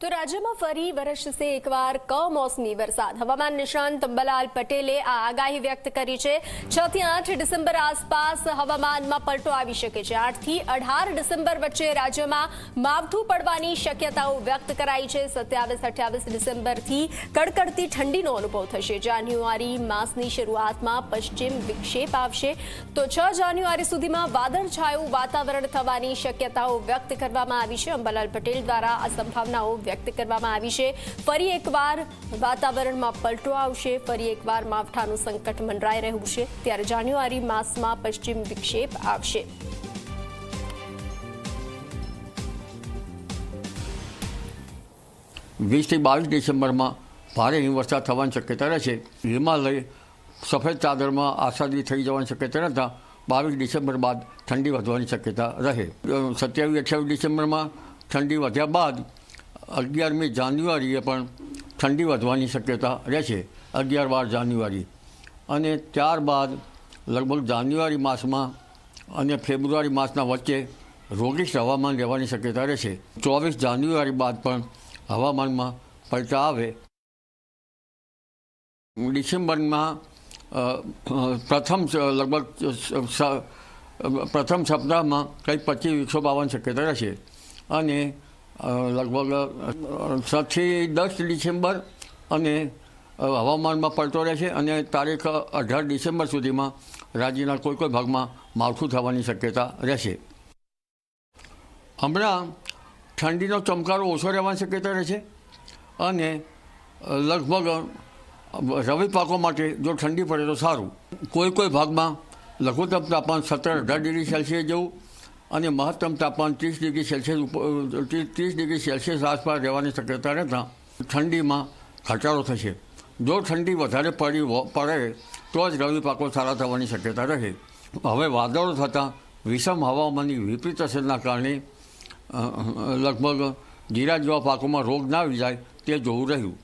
તો રાજ્યમાં ફરી વરસશે એકવાર કમોસમી વરસાદ. હવામાન નિષ્ણાંત અંબાલાલ પટેલે આ આગાહી વ્યક્ત કરી છે. છ થી આઠ ડિસેમ્બર આસપાસ હવામાનમાં પલટો આવી શકે છે. આઠથી અઢાર ડિસેમ્બર વચ્ચે રાજ્યમાં માવઠું પડવાની શક્યતાઓ વ્યક્ત કરાઈ છે. સત્યાવીસ, અઠ્યાવીસ ડિસેમ્બરથી કડકડતી ઠંડીનો અનુભવ થશે. જાન્યુઆરી માસની શરૂઆતમાં પશ્ચિમ વિક્ષેપ આવશે. તો છ જાન્યુઆરી સુધીમાં વાદળછાયું વાતાવરણ થવાની શક્યતાઓ વ્યક્ત કરવામાં આવી છે. અંબાલાલ પટેલ દ્વારા આ સંભાવનાઓ વ્યક્ત કરવામાં આવી છે. ફરી એકવાર વાતાવરણમાં પલટો આવશે. ફરી એકવાર માવઠાનું સંકટ મંડરાઈ રહ્યું છે. ત્યારે જાન્યુઆરી માસમાં પશ્ચિમ વિક્ષેપ આવશે. વીસથી બાવીસ ડિસેમ્બરમાં ભારે હિમવર્ષા થવાની શક્યતા રહેશે. હિમાલય સફેદ ચાદરમાં આસાદી થઈ જવાની શક્યતા રહેતા બાવીસ ડિસેમ્બર બાદ ઠંડી વધવાની શક્યતા રહે. સત્યાવીસ અઠ્યાવીસ ડિસેમ્બરમાં ઠંડી વધ્યા બાદ અગિયારમી જાન્યુઆરીએ પણ ઠંડી વધવાની શક્યતા રહેશે અગિયાર બાર જાન્યુઆરી. અને ત્યારબાદ લગભગ જાન્યુઆરી માસમાં અને ફેબ્રુઆરી માસના વચ્ચે રોગીશ હવામાન રહેવાની શક્યતા રહેશે ચોવીસ જાન્યુઆરી બાદ પણ હવામાનમાં પલટા આવે. ડિસેમ્બરમાં પ્રથમ લગભગ પ્રથમ સપ્તાહમાં કંઈક પચીસ એકસો બાવન શક્યતા રહેશે અને લગભગ છથી દસ ડિસેમ્બર અને હવામાનમાં હવામાનમાં રહે રહેશે અને તારીખ અઢાર ડિસેમ્બર સુધીમાં રાજ્યના કોઈ કોઈ ભાગમાં માવઠું થવાની શક્યતા રહેશે. હમણાં ઠંડીનો ચમકારો ઓછો રહેવાની શક્યતા રહેશે અને લગભગ, રવિ પાકો માટે જો ઠંડી પડે તો સારું. કોઈ કોઈ ભાગમાં લઘુત્તમ તાપમાન સત્તર અઢાર ડિગ્રી સેલ્સિયસ જેવું અને મહત્તમ તાપમાન ત્રીસ ડિગ્રી સેલ્સિયસ ઉપર ત્રીસ ડિગ્રી સેલ્સિયસ આસપાસ રહેવાની શક્યતા રહેતા, ઠંડીમાં ઘટાડો થશે. જો ઠંડી વધારે પડી પડે, તો જ રવિ પાકો સારા થવાની શક્યતા રહે. હવે વાદળો થતાં વિષમ હવામાનની વિપરીત અસરના કારણે લગભગ જીરા જેવા પાકોમાં રોગ ના આવી જાય તે જોવું રહ્યું.